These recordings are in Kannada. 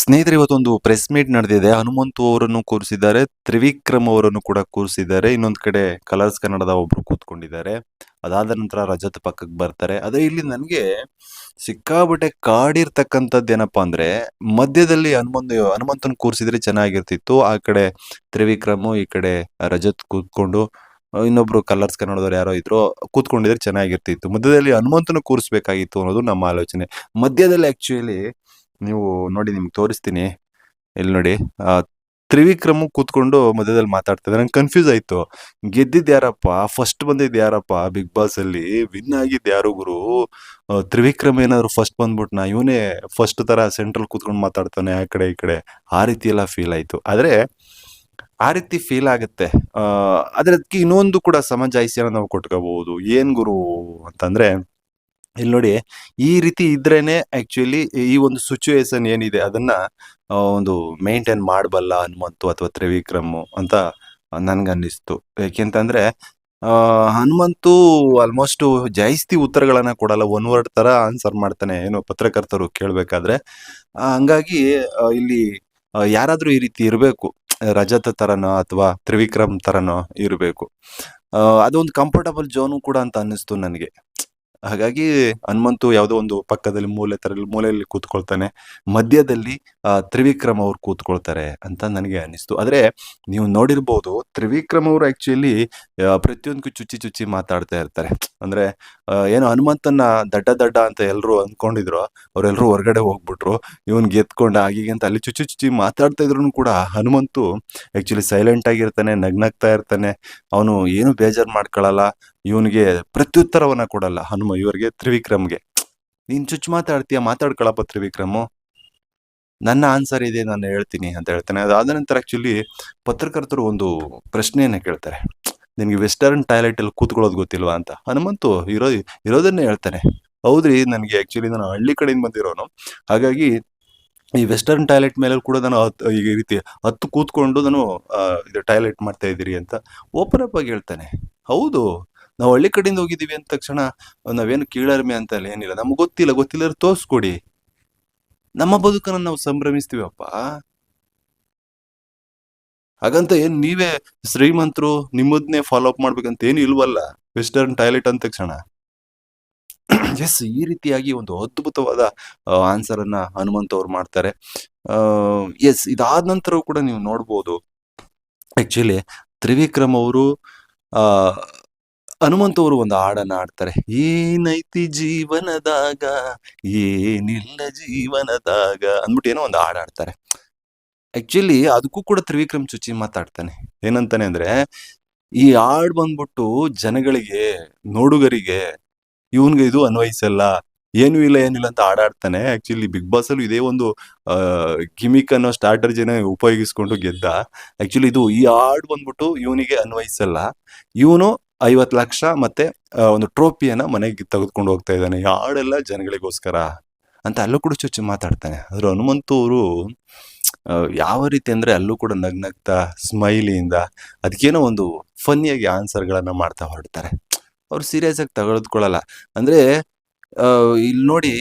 ಸ್ನೇಹಿತರೆ, ಇವತ್ತೊಂದು ಪ್ರೆಸ್ ಮೀಟ್ ನಡೆದಿದೆ. ಹನುಮಂತು ಅವರನ್ನು ಕೂರಿಸಿದ್ದಾರೆ. ತ್ರಿವಿಕ್ರಮ್ ಅವರನ್ನು ಕೂಡ ಕೂರಿಸಿದ್ದಾರೆ. ಇನ್ನೊಂದು ಕಡೆ ಕಲರ್ಸ್ ಕನ್ನಡದ ಒಬ್ರು ಕೂತ್ಕೊಂಡಿದ್ದಾರೆ. ಅದಾದ ನಂತರ ರಜತ್ ಪಕ್ಕಕ್ಕೆ ಬರ್ತಾರೆ. ಅದೇ ಇಲ್ಲಿ ನನಗೆ ಸಿಕ್ಕಾಬಟ್ಟೆ ಕಾಡಿರ್ತಕ್ಕಂಥದ್ದು ಏನಪ್ಪಾ ಅಂದ್ರೆ, ಮಧ್ಯದಲ್ಲಿ ಹನುಮಂತ, ಹನುಮಂತನ ಕೂರಿಸಿದ್ರೆ ಚೆನ್ನಾಗಿರ್ತಿತ್ತು. ಆ ಕಡೆ ತ್ರಿವಿಕ್ರಮ್, ಈ ಕಡೆ ರಜತ್ ಕೂತ್ಕೊಂಡು, ಇನ್ನೊಬ್ರು ಕಲರ್ಸ್ ಕನ್ನಡದವ್ರು ಯಾರೋ ಇದ್ರು, ಕೂತ್ಕೊಂಡಿದ್ರೆ ಚೆನ್ನಾಗಿರ್ತಿತ್ತು. ಮಧ್ಯದಲ್ಲಿ ಹನುಮಂತನ ಕೂರಿಸ್ಬೇಕಾಗಿತ್ತು ಅನ್ನೋದು ನಮ್ಮ ಆಲೋಚನೆ. ಮಧ್ಯದಲ್ಲಿ ಆಕ್ಚುಲಿ ನೀವು ನೋಡಿ ನಿಮ್ಗೆ ತೋರಿಸ್ತೀನಿ. ಇಲ್ಲಿ ನೋಡಿ ತ್ರಿವಿಕ್ರಮ ಕೂತ್ಕೊಂಡು ಮಧ್ಯದಲ್ಲಿ ಮಾತಾಡ್ತಿದ್ದೆ ನಂಗೆ ಕನ್ಫ್ಯೂಸ್ ಆಯಿತು. ಗೆದ್ದಿದ್ದು ಯಾರಪ್ಪ? ಫಸ್ಟ್ ಬಂದಿದ್ದು ಯಾರಪ್ಪ? ಬಿಗ್ ಬಾಸ್ ಅಲ್ಲಿ ವಿನ್ ಆಗಿದ್ದು ಯಾರು ಗುರು? ತ್ರಿವಿಕ್ರಮ್ ಏನಾದ್ರು ಫಸ್ಟ್ ಬಂದ್ಬಿಟ್ನಾ? ಇವನೇ ಫಸ್ಟ್ ತರ ಸೆಂಟ್ರಲ್ ಕೂತ್ಕೊಂಡು ಮಾತಾಡ್ತಾನೆ ಆ ಕಡೆ ಈ ಕಡೆ. ಆ ರೀತಿ ಎಲ್ಲ ಫೀಲ್ ಆಯಿತು. ಆದ್ರೆ, ಆ ರೀತಿ ಫೀಲ್ ಆಗುತ್ತೆ. ಅದಕ್ಕೆ ಇನ್ನೊಂದು ಕೂಡ ಸಮಜಾಯಿಸಿಯನ್ನು ನಾವು ಕೊಟ್ಕೋಬಹುದು. ಏನು ಗುರು ಅಂತಂದ್ರೆ ಇಲ್ಲಿ ನೋಡಿ, ಈ ರೀತಿ ಇದ್ರೇನೆ ಆಕ್ಚುಲಿ ಈ ಒಂದು ಸಿಚುವೇಶನ್ ಏನಿದೆ, ಅದನ್ನ ಒಂದು ಮೇಂಟೈನ್ ಮಾಡಬಲ್ಲ ಹನುಮಂತು ಅಥವಾ ತ್ರಿವಿಕ್ರಮ್ ಅಂತ ನನ್ಗನ್ನಿಸ್ತು. ಯಾಕೆಂತಂದ್ರೆ ಹನುಮಂತು ಆಲ್ಮೋಸ್ಟ್ ಜಾಸ್ತಿ ಉತ್ತರಗಳನ್ನ ಕೊಡಲ್ಲ ಒನ್ ವರ್ಡ್ ತರ ಆನ್ಸರ್ ಮಾಡ್ತಾನೆ, ಏನು ಪತ್ರಕರ್ತರು ಕೇಳ್ಬೇಕಾದ್ರೆ. ಹಂಗಾಗಿ ಇಲ್ಲಿ ಯಾರಾದ್ರೂ ಈ ರೀತಿ ಇರಬೇಕು, ರಜತ ತರನೋ ಅಥವಾ ತ್ರಿವಿಕ್ರಮ್ ತರನೋ ಇರಬೇಕು. ಅದೊಂದು ಕಂಫರ್ಟಬಲ್ ಜೋನು ಕೂಡ ಅಂತ ಅನ್ನಿಸ್ತು ನನಗೆ. ಹಾಗಾಗಿ ಹನುಮಂತು ಯಾವುದೋ ಒಂದು ಪಕ್ಕದಲ್ಲಿ ಮೂಲೆ ತರ ಮೂಲೆಯಲ್ಲಿ ಕೂತ್ಕೊಳ್ತಾನೆ. ಮಧ್ಯದಲ್ಲಿ ತ್ರಿವಿಕ್ರಮ್ ಅವ್ರು ಕೂತ್ಕೊಳ್ತಾರೆ ಅಂತ ನನಗೆ ಅನಿಸ್ತು. ಆದ್ರೆ, ನೀವು ನೋಡಿರ್ಬೋದು, ತ್ರಿವಿಕ್ರಮ್ ಅವರು ಆ್ಯಕ್ಚುಲಿ ಪ್ರತಿಯೊಂದಕ್ಕೂ ಚುಚ್ಚಿ ಚುಚ್ಚಿ ಮಾತಾಡ್ತಾ ಇರ್ತಾರೆ. ಅಂದ್ರೆ ಏನು ಹನುಮಂತನ್ನ ದಡ್ಡ ದಡ್ಡ ಅಂತ ಎಲ್ಲರೂ ಅಂದ್ಕೊಂಡಿದ್ರು ಅವರೆಲ್ಲರೂ ಹೊರಗಡೆ ಹೋಗ್ಬಿಟ್ರು. ಇವನ್ ಗೆದ್ಕೊಂಡ ಆಗಿಗೆ ಅಂತ ಅಲ್ಲಿ ಚುಚ್ಚಿ ಚುಚ್ಚಿ ಮಾತಾಡ್ತಾ ಇದ್ರು ಕೂಡ ಹನುಮಂತು ಆ್ಯಕ್ಚುಲಿ ಸೈಲೆಂಟ್ ಆಗಿರ್ತಾನೆ, ನಗ್ನಗ್ತಾ ಇರ್ತಾನೆ. ಅವನು ಏನು ಬೇಜಾರು ಮಾಡ್ಕೊಳಲ್ಲ. ಇವನಿಗೆ ಪ್ರತ್ಯುತ್ತರವನ್ನ ಕೊಡಲ್ಲ. ಹನುಮ, ಇವರಿಗೆ ತ್ರಿವಿಕ್ರಮ್ಗೆ. ನೀನ್ ಚುಚ್ಚು ಮಾತಾಡ್ತೀಯ, ಮಾತಾಡ್ಕೊಳಪ್ಪ ತ್ರಿವಿಕ್ರಮು. ನನ್ನ ಆನ್ಸರ್ ಇದೆ, ನಾನು ಹೇಳ್ತೀನಿ ಅಂತ ಹೇಳ್ತಾನೆ. ಅದಾದ ನಂತರ ಆಕ್ಚುಲಿ ಪತ್ರಕರ್ತರು ಒಂದು ಪ್ರಶ್ನೆಯನ್ನ ಕೇಳ್ತಾರೆ. ನಿನ್ಗೆ ವೆಸ್ಟರ್ನ್ ಟಾಯ್ಲೆಟ್ ಅಲ್ಲಿ ಕೂತ್ಕೊಳ್ಳೋದು ಗೊತ್ತಿಲ್ವಾ ಅಂತ. ಹನುಮಂತು ಇರೋ, ಇರೋದನ್ನೇ ಹೇಳ್ತಾನೆ. ಹೌದ್ರಿ, ನನಗೆ ಆಕ್ಚುಲಿ ನಾನು ಹಳ್ಳಿ ಕಡೆಯಿಂದ ಬಂದಿರೋನು. ಹಾಗಾಗಿ ಈ ವೆಸ್ಟರ್ನ್ ಟಾಯ್ಲೆಟ್ ಮೇಲೆ ಕೂಡ ನಾನು ಈ ರೀತಿ ಹತ್ತು ಕೂತ್ಕೊಂಡು ನಾನು ಇದು ಟಾಯ್ಲೆಟ್ ಮಾಡ್ತಾ ಇದ್ದೀರಿ ಅಂತ ಓಪನ್ ಅಪ್ ಆಗಿ ಹೇಳ್ತಾನೆ. ಹೌದು ನಾವು ಹಳ್ಳಿ ಕಡೆಯಿಂದ ಹೋಗಿದ್ದೀವಿ ಅಂದ ತಕ್ಷಣ, ನಾವೇನು ಕೀಳರ್ಮೆ ಅಂತ ಏನಿಲ್ಲ. ನಮ್ಗೆ ಗೊತ್ತಿಲ್ಲ ಗೊತ್ತಿಲ್ಲ ತೋರಿಸ್ಕೊಡಿ. ನಮ್ಮ ಬದುಕನ್ನು ನಾವು ಸಂಭ್ರಮಿಸ್ತೀವಪ್ಪ. ಹಾಗಂತ ಏನ್ ನೀವೇ ಶ್ರೀಮಂತರು ನಿಮ್ಮದನ್ನೇ ಫಾಲೋ ಅಪ್ ಮಾಡ್ಬೇಕಂತ ಏನು ಇಲ್ವಲ್ಲ ವೆಸ್ಟರ್ನ್ ಟಾಯ್ಲೆಟ್ ಅಂದ ತಕ್ಷಣ. ಎಸ್ ಈ ರೀತಿಯಾಗಿ ಒಂದು ಅದ್ಭುತವಾದ ಆನ್ಸರ್ ಅನ್ನ ಹನುಮಂತ ಅವ್ರು ಮಾಡ್ತಾರೆ. ಎಸ್ ಇದಾದ ನಂತರ ಕೂಡ ನೀವು ನೋಡ್ಬೋದು. ಆಕ್ಚುಲಿ ತ್ರಿವಿಕ್ರಮ್ ಅವರು ಹನುಮಂತ್ ಅವರು ಒಂದು ಹಾಡನ್ನ ಆಡ್ತಾರೆ ಏನೈತಿ ಜೀವನದಾಗ, ಏನಿಲ್ಲ ಜೀವನದಾಗ ಅಂದ್ಬಿಟ್ಟು ಏನೋ ಒಂದು ಹಾಡು ಆಡ್ತಾರೆ ಆಕ್ಚುಲಿ ಅದಕ್ಕೂ ಕೂಡ ತ್ರಿವಿಕ್ರಮ್ ಚುಚ್ಚಿ ಮಾತಾಡ್ತಾನೆ. ಏನಂತಾನೆ ಅಂದ್ರೆ, ಈ ಹಾಡ್ ಬಂದ್ಬಿಟ್ಟು ಜನಗಳಿಗೆ, ನೋಡುಗರಿಗೆ, ಇವನ್ಗೆ ಇದು ಅನ್ವಯಿಸಲ್ಲ, ಏನು ಇಲ್ಲ, ಏನಿಲ್ಲ ಅಂತ ಆಡಾಡ್ತಾನೆ ಆಕ್ಚುಲಿ ಬಿಗ್ ಬಾಸ್ ಅಲ್ಲೂ ಇದೇ ಒಂದು ಕಿಮಿಕ್ ಅನ್ನೋ ಸ್ಟ್ರಾಟರ್ಜಿನ ಜನ ಉಪಯೋಗಿಸ್ಕೊಂಡು ಗೆದ್ದ. ಆಕ್ಚುಲಿ ಇದು ಈ ಹಾಡ್ ಬಂದ್ಬಿಟ್ಟು ಇವನಿಗೆ ಅನ್ವಯಿಸಲ್ಲ. ಇವನು ಐವತ್ ಲಕ್ಷ ಮತ್ತೆ ಒಂದು ಟ್ರೋಫಿಯನ್ನ ಮನೆಗೆ ತೆಗೆದುಕೊಂಡು ಹೋಗ್ತಾ ಇದ್ದಾನೆ. ಯಾಡೆಲ್ಲ ಜನಗಳಿಗೋಸ್ಕರ ಅಂತ ಅಲ್ಲೂ ಕೂಡ ಚುಚ್ಚು ಮಾತಾಡ್ತಾನೆ. ಆದ್ರೆ ಹನುಮಂತು ಅವರು ಯಾವ ರೀತಿ ಅಂದರೆ ಅಲ್ಲೂ ಕೂಡ ನಗ್ನಗ್ತಾ, ಸ್ಮೈಲಿಯಿಂದ ಅದಕ್ಕೇನೋ ಒಂದು ಫನ್ನಿಯಾಗಿ ಆನ್ಸರ್ಗಳನ್ನ ಮಾಡ್ತಾ ಹೊರಡ್ತಾರೆ. ಅವ್ರು ಸೀರಿಯಸ್ ಆಗಿ ತಗೊಳ್ಕೊಳ್ಳಲ್ಲ ಅಂದ್ರೆ ಇಲ್ಲಿ ನೋಡಿ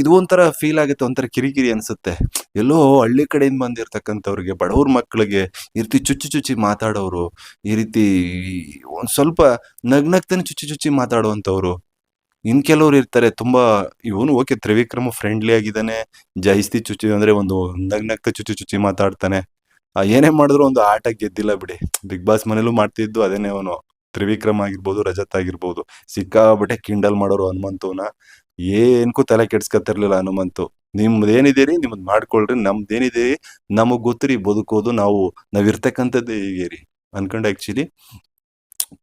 ಇದು ಒಂಥರ ಫೀಲ್ ಆಗುತ್ತೆ, ಒಂಥರ ಕಿರಿಕಿರಿ ಅನ್ಸುತ್ತೆ. ಎಲ್ಲೋ ಹಳ್ಳಿ ಕಡೆಯಿಂದ ಬಂದಿರತಕ್ಕಂಥವ್ರಿಗೆ, ಬಡವ್ರ ಮಕ್ಕಳಿಗೆ ಈ ರೀತಿ ಚುಚ್ಚಿ ಚುಚ್ಚಿ ಮಾತಾಡೋರು, ಈ ರೀತಿ ಒಂದು ಸ್ವಲ್ಪ ನಗ್ನಗ್ತಾನೆ ಚುಚ್ಚಿ ಚುಚ್ಚಿ ಮಾತಾಡುವಂಥವ್ರು. ಇನ್ ಕೆಲವ್ರು ಇರ್ತಾರೆ, ತುಂಬಾ ಇವನು ಓಕೆ, ತ್ರಿವಿಕ್ರಮ ಫ್ರೆಂಡ್ಲಿ ಆಗಿದ್ದಾನೆ ಜಾಸ್ತಿ ಚುಚ್ಚಿ ಅಂದ್ರೆ ಒಂದು ನಗ್ನಗ್ತ ಚುಚ್ಚಿ ಚುಚ್ಚಿ ಮಾತಾಡ್ತಾನೆ. ಏನೇ ಮಾಡಿದ್ರು ಒಂದು ಆಟ ಗೆದ್ದಿಲ್ಲ ಬಿಡಿ. ಬಿಗ್ ಬಾಸ್ ಮನೇಲೂ ಮಾಡ್ತಿದ್ದು ಅದೇನೇ ಅವನು. ತ್ರಿವಿಕ್ರಮ್ ಆಗಿರ್ಬೋದು, ರಜತ್ ಆಗಿರ್ಬೋದು ಸಿಕ್ಕಾಬಟ್ಟೆ ಕಿಂಡಲ್ ಮಾಡೋರು ಹನುಮಂತವನ. ಏನ್ಕೂ ತಲೆ ಕೆಡ್ಸ್ಕೊತಿರ್ಲಿಲ್ಲ ಹನುಮಂತು. ನಿಮ್ದೇನಿದ್ದೀರಿ ನಿಮ್ದು ಮಾಡ್ಕೊಳ್ರಿ ನಮ್ದು ಏನಿದೆ ನಮಗ್ ಗೊತ್ತ್ರಿ, ಬದುಕೋದು ನಾವು, ನಾವಿರ್ತಕ್ಕಂಥದ್ದು ಹೀಗೇರಿ ಹೀಗೆ ರೀ. ಅನ್ಕೊಂಡು ಆಕ್ಚುಲಿ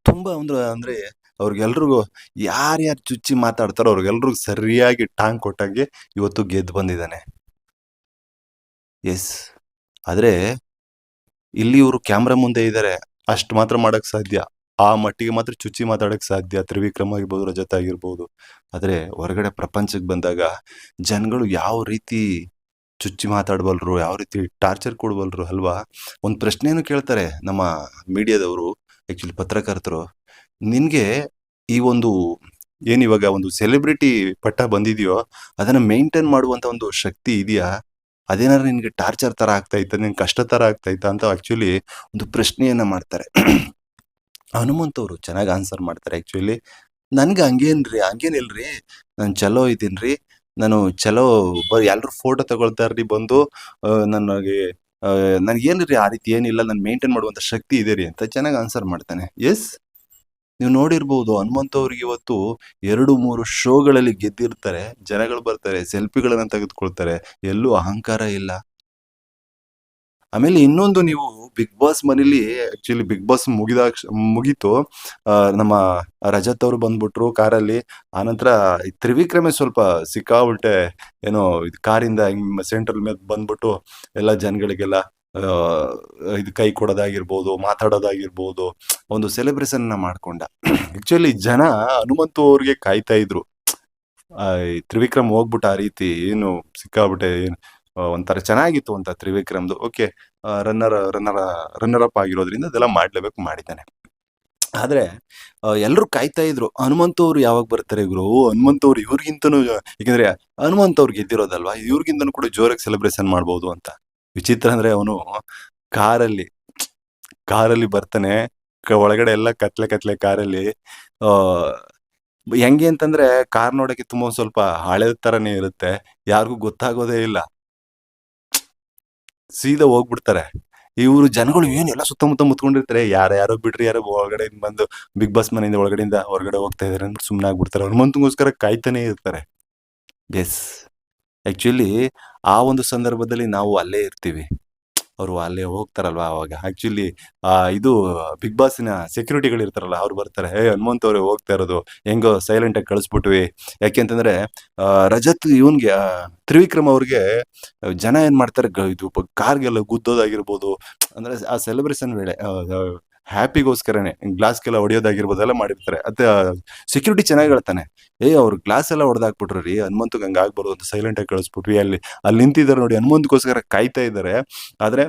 ತುಂಬಾ ಅಂದ್ರೆ ಅಂದ್ರೆ ಅವ್ರಿಗೆಲ್ರಿಗೂ ಯಾರ್ಯಾರು ಚುಚ್ಚಿ ಮಾತಾಡ್ತಾರೋ ಅವ್ರಿಗೆಲ್ರಿಗೂ ಸರಿಯಾಗಿ ಟಾಂಗ್ ಕೊಟ್ಟಂಗೆ ಇವತ್ತು ಗೆದ್ದು ಬಂದಿದ್ದಾನೆ. ಎಸ್. ಆದ್ರೆ, ಇಲ್ಲಿ ಇವರು ಕ್ಯಾಮ್ರಾ ಮುಂದೆ ಇದ್ದಾರೆ ಅಷ್ಟು ಮಾತ್ರ ಮಾಡಕ್ ಸಾಧ್ಯ. ಆ ಮಟ್ಟಿಗೆ ಮಾತ್ರ ಚುಚ್ಚಿ ಮಾತಾಡಕ್ ಸಾಧ್ಯ. ತ್ರಿವಿಕ್ರಮ ಆಗಿರ್ಬೋದು, ರಜತ ಆಗಿರ್ಬೋದು. ಆದರೆ ಹೊರಗಡೆ ಪ್ರಪಂಚಕ್ಕೆ ಬಂದಾಗ ಜನಗಳು ಯಾವ ರೀತಿ ಚುಚ್ಚಿ ಮಾತಾಡಬಲ್ರು ಯಾವ ರೀತಿ ಟಾರ್ಚರ್ ಕೊಡ್ಬಲ್ರು ಅಲ್ವಾ? ಒಂದು ಪ್ರಶ್ನೆಯನ್ನು ಕೇಳ್ತಾರೆ ನಮ್ಮ ಮೀಡಿಯಾದವರು ಆ್ಯಕ್ಚುಲಿ ಪತ್ರಕರ್ತರು. ನಿನ್ಗೆ ಈ ಒಂದು ಏನಿವಾಗ ಒಂದು ಸೆಲೆಬ್ರಿಟಿ ಪಟ್ಟ ಬಂದಿದೆಯೋ, ಅದನ್ನ ಮೇಂಟೈನ್ ಮಾಡುವಂತ ಒಂದು ಶಕ್ತಿ ಇದೆಯಾ? ಅದೇನಾದ್ರು ನಿನ್ಗೆ ಟಾರ್ಚರ್ ಆಗ್ತಾ ಇತ್ತ? ನಿನ್ ಕಷ್ಟ ಆಗ್ತಾ ಇತ್ತ? ಅಂತ ಆ್ಯಕ್ಚುಲಿ ಒಂದು ಪ್ರಶ್ನೆಯನ್ನ ಮಾಡ್ತಾರೆ. ಹನುಮಂತ್ ಅವರು ಚೆನ್ನಾಗಿ ಆನ್ಸರ್ ಮಾಡ್ತಾರೆ ಆ್ಯಕ್ಚುಲಿ ನನ್ಗೆ ಹಂಗೇನ್ರಿ, ಹಂಗೇನಿಲ್ರಿ. ನಾನು ಚಲೋ ಇದ್ದೀನ್ರಿ. ನಾನು ಚಲೋ ಬ, ಎಲ್ರು ಫೋಟೋ ತಗೊಳ್ತಾರ್ರಿ ಬಂದು. ನನಗೆ ನನ್ಗೇನ್ರಿ ಆ ರೀತಿ ಏನಿಲ್ಲ, ನಾನು ಮೇಂಟೈನ್ ಮಾಡುವಂತ ಶಕ್ತಿ ಇದೆ ರೀ ಅಂತ ಚೆನ್ನಾಗಿ ಆನ್ಸರ್ ಮಾಡ್ತಾನೆ. ಎಸ್ ನೀವು ನೋಡಿರ್ಬೋದು ಹನುಮಂತ ಅವ್ರಿಗೆ ಇವತ್ತು ಎರಡು, ಮೂರು ಶೋಗಳಲ್ಲಿ ಗೆದ್ದಿರ್ತಾರೆ. ಜನಗಳು ಬರ್ತಾರೆ ಸೆಲ್ಫಿಗಳನ್ನ ತೆಗೆದುಕೊಳ್ತಾರೆ. ಎಲ್ಲೂ ಅಹಂಕಾರ ಇಲ್ಲ. ಆಮೇಲೆ ಇನ್ನೊಂದು ನೀವು ಬಿಗ್ ಬಾಸ್ ಮನೇಲಿ ಆಕ್ಚುಲಿ ಬಿಗ್ ಬಾಸ್ ಮುಗಿದ ಮುಗೀತು. ನಮ್ಮ ರಜತ್ ಅವರು ಬಂದ್ಬಿಟ್ರು ಕಾರಲ್ಲಿ. ಆನಂತರ ತ್ರಿವಿಕ್ರಮೆ ಸ್ವಲ್ಪ ಸಿಕ್ಕಾಬಿಟ್ಟೆ ಏನೋ ಇದು ಕಾರಿಂದ ಸೆಂಟ್ರಲ್ ಮೇಲೆ ಬಂದ್ಬಿಟ್ಟು ಎಲ್ಲ ಜನಗಳಿಗೆಲ್ಲ ಇದು ಕೈ ಕೊಡೋದಾಗಿರ್ಬೋದು, ಮಾತಾಡೋದಾಗಿರ್ಬೋದು, ಒಂದು ಸೆಲೆಬ್ರೇಷನ್ ಮಾಡ್ಕೊಂಡ. ಆಕ್ಚುಲಿ ಜನ ಹನುಮಂತು ಅವ್ರಿಗೆ ಕಾಯ್ತಾ ಇದ್ರು. ತ್ರಿವಿಕ್ರಮ್ ಹೋಗ್ಬಿಟ್ಟು ಆ ರೀತಿ ಏನು ಸಿಕ್ಕಾಬಿಟ್ಟೆ ಒಂಥರ ಚೆನ್ನಾಗಿತ್ತು ಅಂತ ತ್ರಿವಿಕ್ರಮ್ದು. Okay runner runner runner up ಆಗಿರೋದ್ರಿಂದ ಅದೆಲ್ಲ ಮಾಡ್ಲೇಬೇಕು ಮಾಡಿದ್ದಾನೆ. ಆದ್ರೆ ಎಲ್ಲರೂ ಕಾಯ್ತಾ ಇದ್ರು, ಹನುಮಂತ ಅವರು ಯಾವಾಗ ಬರ್ತಾರೆ ಗುರು? ಹನುಮಂತ ಅವ್ರು ಇವ್ರಿಗಿಂತನೂ, ಯಾಕಂದ್ರೆ ಹನುಮಂತ ಅವ್ರು ಗೆದ್ದಿರೋದಲ್ವಾ? ಇವ್ರಿಗಿಂತನೂ ಕೂಡ ಜೋರಾಗಿ ಸೆಲೆಬ್ರೇಷನ್ ಮಾಡ್ಬೋದು ಅಂತ. ವಿಚಿತ್ರ ಅಂದ್ರೆ ಅವನು ಕಾರಲ್ಲಿ ಕಾರಲ್ಲಿ ಬರ್ತಾನೆ ಒಳಗಡೆ ಎಲ್ಲ ಕತ್ಲೆ ಕತ್ಲೆ ಕಾರಲ್ಲಿ. ಹೆಂಗೆ ಅಂತಂದ್ರೆ, ಕಾರ್ ನೋಡೋಕ್ಕೆ ತುಂಬ ಸ್ವಲ್ಪ ಹಳೆ ತರನೇ ಇರುತ್ತೆ. ಯಾರಿಗೂ ಗೊತ್ತಾಗೋದೇ ಇಲ್ಲ. ಸೀದಾ ಹೋಗ್ಬಿಡ್ತಾರೆ. ಇವರು ಜನಗಳು ಏನು ಎಲ್ಲ ಸುತ್ತಮುತ್ತ ಮುತ್ಕೊಂಡಿರ್ತಾರೆ. ಯಾರ ಯಾರೋ ಬಿಡ್ರಿ, ಯಾರೋ ಒಳಗಡೆ ಬಂದು ಬಿಗ್ ಬಾಸ್ ಮನೆಯಿಂದ ಒಳಗಡೆಯಿಂದ ಹೊರಗಡೆ ಹೋಗ್ತಾ ಇದಾರೆ ಅಂದ್ಬಿಟ್ಟು ಸುಮ್ಮನೆ ಆಗ್ಬಿಡ್ತಾರೆ. ಹನುಮಂತಗೋಸ್ಕರ ಕಾಯ್ತಾನೆ ಇರ್ತಾರೆ. ಎಸ್ ಆ್ಯಕ್ಚುಲಿ ಆ ಒಂದು ಸಂದರ್ಭದಲ್ಲಿ ನಾವು ಅಲ್ಲೇ ಇರ್ತೀವಿ. ಅವರು ಅಲ್ಲೇ ಹೋಗ್ತಾರಲ್ವಾ ಅವಾಗ? ಆಕ್ಚುಲಿ ಆ, ಇದು ಬಿಗ್ ಬಾಸ್ನ ಸೆಕ್ಯೂರಿಟಿಗಳು ಇರ್ತಾರಲ್ಲ, ಅವ್ರು ಬರ್ತಾರೆ. ಹೇ ಹನುಮಂತ್ ಅವ್ರೆ ಹೋಗ್ತಾ ಇರೋದು. ಹೆಂಗೋ ಸೈಲೆಂಟ್ ಆಗಿ ಕಳಿಸ್ಬಿಟ್ವಿ. ಯಾಕೆಂತಂದ್ರೆ ರಜತ್ ಇವನ್ಗೆ ತ್ರಿವಿಕ್ರಮ್ ಅವ್ರಿಗೆ ಜನ ಏನ್ ಮಾಡ್ತಾರೆ ಇದು ಕಾರ್ಗೆಲ್ಲ ಗುದ್ದೋದಾಗಿರ್ಬೋದು ಅಂದ್ರೆ ಆ ಸೆಲೆಬ್ರೇಷನ್ ವೇಳೆ ಹ್ಯಾಪಿಗೋಸ್ಕರನೇ ಗ್ಲಾಸ್ಗೆಲ್ಲ ಹೊಡೆಯೋದಾಗಿರ್ಬೋದು ಎಲ್ಲ ಮಾಡಿರ್ತಾರೆ. ಅದ ಸೆಕ್ಯೂರಿಟಿ ಚೆನ್ನಾಗಿ ಹೇಳ್ತಾನೆ ಏ, ಅವ್ರು ಗ್ಲಾಸ್ ಎಲ್ಲ ಹೊಡೆದಾಕ್ಬಿಟ್ರು ರೀ, ಹನುಮಂತಗ್ ಹಂಗೆ ಆಗ್ಬಾರ್ದು ಅಂತ ಸೈಲೆಂಟ್ ಆಗಿ ಕಳಿಸ್ಬಿಟ್ವಿ. ಅಲ್ಲಿ ಅಲ್ಲಿ ನಿಂತಿದ್ದಾರೆ ನೋಡಿ, ಹನುಮಂತಗೋಸ್ಕರ ಕಾಯ್ತಾ ಇದ್ದಾರೆ. ಆದ್ರೆ,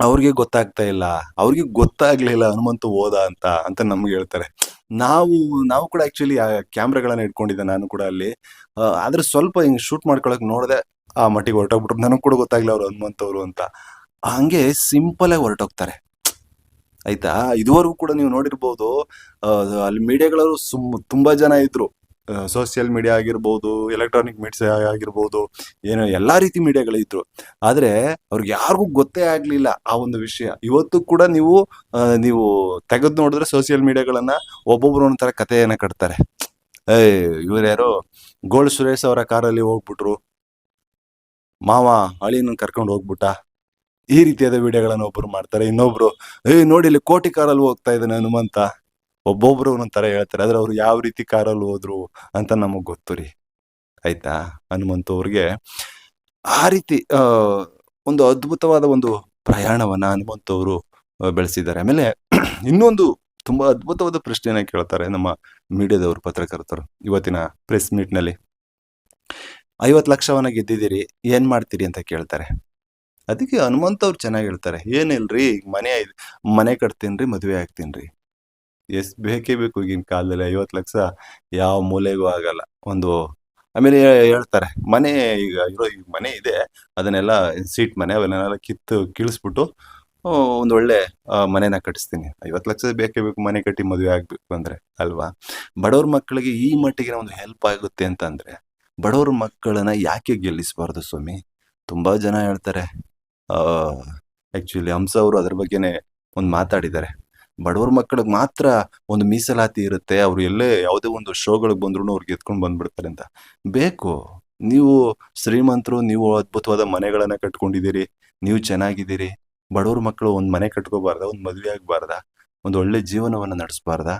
ಅವ್ರಿಗೆ ಗೊತ್ತಾಗ್ತಾ ಇಲ್ಲ. ಅವ್ರಿಗೆ ಗೊತ್ತಾಗ್ಲಿಲ್ಲ ಹನುಮಂತ ಹೋದ ಅಂತ ಅಂತ ನಮ್ಗೆ ಹೇಳ್ತಾರೆ. ನಾವು ನಾವು ಕೂಡ ಆಕ್ಚುಲಿ ಆ ಕ್ಯಾಮ್ರಾಗಳನ್ನ ಇಟ್ಕೊಂಡಿದ್ದೆ ನಾನು ಕೂಡ ಅಲ್ಲಿ. ಆದ್ರೆ ಸ್ವಲ್ಪ ಹಿಂಗೆ ಶೂಟ್ ಮಾಡ್ಕೊಳಕ್ ನೋಡ್ದೆ, ಆ ಮಟ್ಟಿಗೆ ಹೊರಟೋಗ್ಬಿಟ್ರು. ನನಗೆ ಕೂಡ ಗೊತ್ತಾಗ್ಲಿಲ್ಲ ಅವ್ರು ಹನುಮಂತ ಅವರು ಅಂತ. ಹಂಗೆ ಸಿಂಪಲ್ ಆಗಿ ಹೊರಟೋಗ್ತಾರೆ. ಆಯ್ತಾ? ಇದುವರೆಗೂ ಕೂಡ ನೀವು ನೋಡಿರ್ಬೋದು ಅಲ್ಲಿ ಮೀಡಿಯಾಗಳು ಸುಮ್, ತುಂಬಾ ಜನ ಇದ್ರು. ಸೋಷಿಯಲ್ ಮೀಡಿಯಾ ಆಗಿರ್ಬೋದು ಎಲೆಕ್ಟ್ರಾನಿಕ್ ಮೀಡಿಯಾ ಆಗಿರ್ಬೋದು, ಏನೋ ಎಲ್ಲಾ ರೀತಿ ಮೀಡಿಯಾಗಳು ಇದ್ರು. ಆದ್ರೆ ಅವ್ರಿಗೆ ಯಾರಿಗೂ ಗೊತ್ತೇ ಆಗ್ಲಿಲ್ಲ ಆ ಒಂದು ವಿಷಯ. ಇವತ್ತು ಕೂಡ ನೀವು ನೀವು ತೆಗೆದು ನೋಡಿದ್ರೆ ಸೋಷಿಯಲ್ ಮೀಡಿಯಾಗಳನ್ನ ಒಬ್ಬೊಬ್ರು ಒಂಥರ ಕಥೆಯನ್ನ ಕಟ್ತಾರೆ. ಏಯ್, ಇವ್ರು ಯಾರೋ ಗೋಲ್ಡ್ ಸುರೇಶ್ ಅವರ ಕಾರಲ್ಲಿ ಹೋಗ್ಬಿಟ್ರು. ಮಾವ ಅಳಿನ ಕರ್ಕೊಂಡು ಹೋಗ್ಬಿಟ್ಟ. ಈ ರೀತಿಯಾದ ವಿಡಿಯೋಗಳನ್ನು ಒಬ್ಬರು ಮಾಡ್ತಾರೆ. ಇನ್ನೊಬ್ರು, ಏ, ನೋಡಿ ಇಲ್ಲಿ ಕೋಟಿ ಕಾರಲ್ಲಿ ಹೋಗ್ತಾ ಇದ್ದಾನೆ ಹನುಮಂತ. ಒಬ್ಬೊಬ್ರು ತರ ಹೇಳ್ತಾರೆ. ಆದ್ರೆ ಅವ್ರು ಯಾವ ರೀತಿ ಕಾರಲ್ಲಿ ಹೋದ್ರು ಅಂತ ನಮಗ್ ಗೊತ್ತು ರೀ. ಆಯ್ತಾ? ಹನುಮಂತ ಅವ್ರಿಗೆ ಆ ರೀತಿ ಒಂದು ಅದ್ಭುತವಾದ ಒಂದು ಪ್ರಯಾಣವನ್ನ ಹನುಮಂತ ಅವರು ಬೆಳೆಸಿದ್ದಾರೆ. ಆಮೇಲೆ ಇನ್ನೊಂದು ತುಂಬಾ ಅದ್ಭುತವಾದ ಪ್ರಶ್ನೆಯನ್ನ ಕೇಳ್ತಾರೆ ನಮ್ಮ ಮೀಡಿಯಾದವರು ಪತ್ರಕರ್ತರು ಇವತ್ತಿನ ಪ್ರೆಸ್ ಮೀಟ್ನಲ್ಲಿ ಐವತ್ ಲಕ್ಷವನ್ನ ಗೆದ್ದಿದ್ದೀರಿ, ಏನ್ ಮಾಡ್ತೀರಿ? ಅಂತ ಕೇಳ್ತಾರೆ. ಅದಕ್ಕೆ ಹನುಮಂತ ಅವ್ರು ಚೆನ್ನಾಗಿ ಹೇಳ್ತಾರೆ, ಏನಿಲ್ರಿ, ಈಗ ಮನೆ ಮನೆ ಮನೆ ರೀ ಮದುವೆ ರೀ ಎಸ್, ಬೇಕೇ ಬೇಕು ಈಗಿನ ಕಾಲದಲ್ಲಿ, ಐವತ್ತು ಲಕ್ಷ ಯಾವ ಮೂಲೆಗೂ ಆಗಲ್ಲ. ಒಂದು, ಆಮೇಲೆ ಹೇಳ್ತಾರೆ, ಮನೆ ಈಗ ಇರೋ ಈಗ ಮನೆ ಇದೆ, ಅದನ್ನೆಲ್ಲ ಸೀಟ್ ಮನೆ ಅವನ್ನೆಲ್ಲ ಕಿತ್ತು ಕೀಳಿಸ್ಬಿಟ್ಟು ಒಂದು ಒಳ್ಳೆ ಮನೆನ ಕಟ್ಟಿಸ್ತೀನಿ ಐವತ್ತು ಲಕ್ಷ ಬೇಕೇ ಬೇಕು ಮನೆ ಕಟ್ಟಿ ಮದುವೆ ಆಗಬೇಕು ಅಂದರೆ, ಅಲ್ವಾ? ಬಡವ್ರ ಮಕ್ಕಳಿಗೆ ಈ ಮಟ್ಟಿಗೆ ಒಂದು ಹೆಲ್ಪ್ ಆಗುತ್ತೆ ಅಂತಂದರೆ, ಬಡವ್ರ ಮಕ್ಕಳನ್ನ ಯಾಕೆ ಗೆಲ್ಲಿಸಬಾರ್ದು ಸ್ವಾಮಿ? ತುಂಬ ಜನ ಹೇಳ್ತಾರೆ ಆ ಆಕ್ಚುಲಿ ಹಂಸ ಅವರು ಅದ್ರ ಬಗ್ಗೆನೆ ಒಂದು ಮಾತಾಡಿದ್ದಾರೆ. ಬಡವ್ರ ಮಕ್ಕಳಿಗೆ ಮಾತ್ರ ಒಂದು ಮೀಸಲಾತಿ ಇರುತ್ತೆ, ಅವ್ರು ಎಲ್ಲೇ ಯಾವುದೇ ಒಂದು ಶೋಗಳಿಗೆ ಬಂದ್ರೂ ಅವ್ರಿಗೆ ಎತ್ಕೊಂಡು ಬಂದ್ಬಿಡ್ತಾರೆ ಅಂತ. ಬೇಕು, ನೀವು ಶ್ರೀಮಂತರು, ನೀವು ಅದ್ಭುತವಾದ ಮನೆಗಳನ್ನ ಕಟ್ಕೊಂಡಿದ್ದೀರಿ, ನೀವು ಚೆನ್ನಾಗಿದ್ದೀರಿ, ಬಡವ್ರ ಮಕ್ಕಳು ಒಂದು ಮನೆ ಕಟ್ಕೋಬಾರ್ದ, ಒಂದು ಮದುವೆ ಆಗಬಾರ್ದ, ಒಂದು ಒಳ್ಳೆ ಜೀವನವನ್ನ ನಡೆಸಬಾರ್ದ,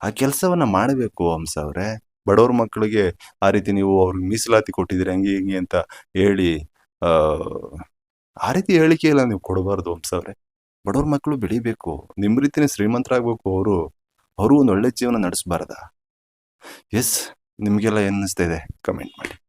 ಆ ಕೆಲಸವನ್ನ ಮಾಡಬೇಕು ಹಂಸ ಅವರೇ ಬಡವ್ರ ಮಕ್ಕಳಿಗೆ ಆ ರೀತಿ ನೀವು ಅವ್ರಿಗೆ ಮೀಸಲಾತಿ ಕೊಟ್ಟಿದ್ದೀರಿ, ಹಂಗೆ ಹಿಂಗೆ ಅಂತ ಹೇಳಿ ಆ ರೀತಿ ಹೇಳಿಕೆ ಇಲ್ಲ ನೀವು ಕೊಡಬಾರ್ದು ಹಂಸವ್ರೆ ಬಡವ್ರ ಮಕ್ಕಳು ಬೆಳಿಬೇಕು. ನಿಮ್ಮ ರೀತಿನೇ ಶ್ರೀಮಂತರಾಗಬೇಕು ಅವರು. ಅವರು ಒಂದು ಒಳ್ಳೆ ಜೀವನ ನಡೆಸಬಾರ್ದ? ಎಸ್ ನಿಮಗೆಲ್ಲ ಏನು ಅನಿಸ್ತಾ ಇದೆ ಕಮೆಂಟ್ ಮಾಡಿ.